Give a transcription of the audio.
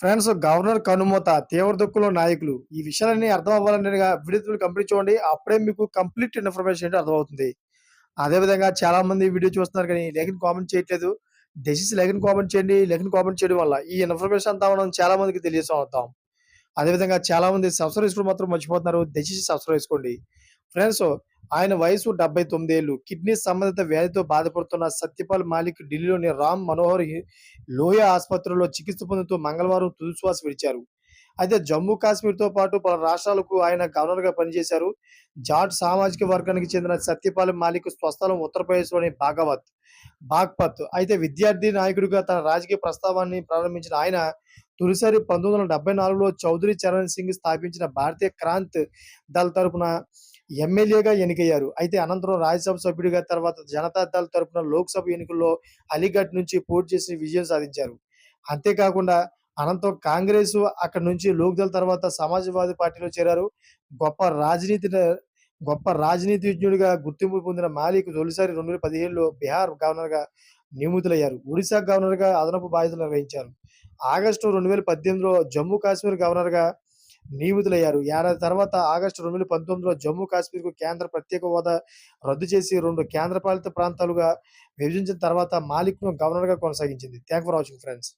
Friends governor కనుమూత తీవ్ర దుఃఖంలో నాయకులు. ఈ విషయాలన్నీ అర్థం అవ్వాలని వీడియో కంప్లీట్ చూడండి అప్పుడే మీకు కంప్లీట్ ఇన్ఫర్మేషన్ ఏంటో అర్థమవుతుంది. అదేవిధంగా చాలా మంది వీడియో చూస్తున్నారు కానీ లేఖని కామెంట్ చేయట్లేదు. డెసిస్ లెగన్ కామెంట్ చేయండి. లెగన్ కామెంట్ చేయడం వల్ల ఈ ఇన్ఫర్మేషన్ అంతా మనం చాలా మందికి తెలియజేస్తాం. అదేవిధంగా చాలా మంది సబ్స్క్రైబ్ చేసుకోవడం మాత్రం మర్చిపోతున్నారు. దయచేసి సబ్స్క్రైబ్ చేసుకోండి. ఫ్రెండ్స్ ఆయన వయసు డెబ్బై తొమ్మిది ఏళ్ళు కిడ్నీ సంబంధిత వ్యాధితో బాధపడుతున్న సత్యపాల్ మాలిక్ ఢిల్లీలోని రామ్ మనోహర్ హి- లోయ ఆసుపత్రిలో చికిత్స పొందుతూ మంగళవారం తుదిశ్వాస విడిచారు. అయితే జమ్మూ కాశ్మీర్తో పాటు పలు రాష్ట్రాలకు ఆయన గవర్నర్గా పనిచేశారు. జాట్ సామాజిక వర్గానికి చెందిన సత్యపాల్ మాలిక్ స్వస్థలం ఉత్తరప్రదేశ్లోని భాగవత్ బాగ్పత్ అయితే విద్యార్థి నాయకుడిగా తన రాజకీయ ప్రస్తావాన్ని ప్రారంభించిన ఆయన తొలిసారి పంతొమ్మిది వందల డెబ్బై నాలుగులో చౌదరి చరణ్ సింగ్ స్థాపించిన భారతీయ క్రాంత్ దళ తరపున ఎమ్మెల్యేగా ఎన్నికయ్యారు. అయితే అనంతరం రాజ్యసభ సభ్యుడిగా తర్వాత జనతా దళ తరపున లోక్సభ ఎన్నికల్లో అలీగఢ్ నుంచి పోటీ చేసి విజయం సాధించారు. అంతేకాకుండా అనంతరం కాంగ్రెస్ అక్కడి నుంచి లోక్దళ్ తర్వాత సమాజ్వాదీ పార్టీలో చేరారు. గొప్ప రాజనీతి గొప్ప రాజనీతిజ్ఞుడిగా గుర్తింపు పొందిన మాలిక్ తొలిసారి రెండు వేల పదిహేడులో బీహార్ గవర్నర్గా నియమితులయ్యారు. ఒడిశా గవర్నర్గా అదనపు బాధ్యతలు నిర్వహించారు. ఆగస్టు రెండు వేల పద్దెనిమిదిలో జమ్మూ కాశ్మీర్ గవర్నర్గా నియమితులయ్యారు. ఏడాది తర్వాత ఆగస్టు రెండు వేల పంతొమ్మిదిలో జమ్మూ కాశ్మీర్కు కేంద్ర ప్రత్యేక హోదా రద్దు చేసి రెండు కేంద్రపాలిత ప్రాంతాలుగా విభజించిన తర్వాత మాలిక్ను గవర్నర్గా కొనసాగించింది. Thank for watching friends.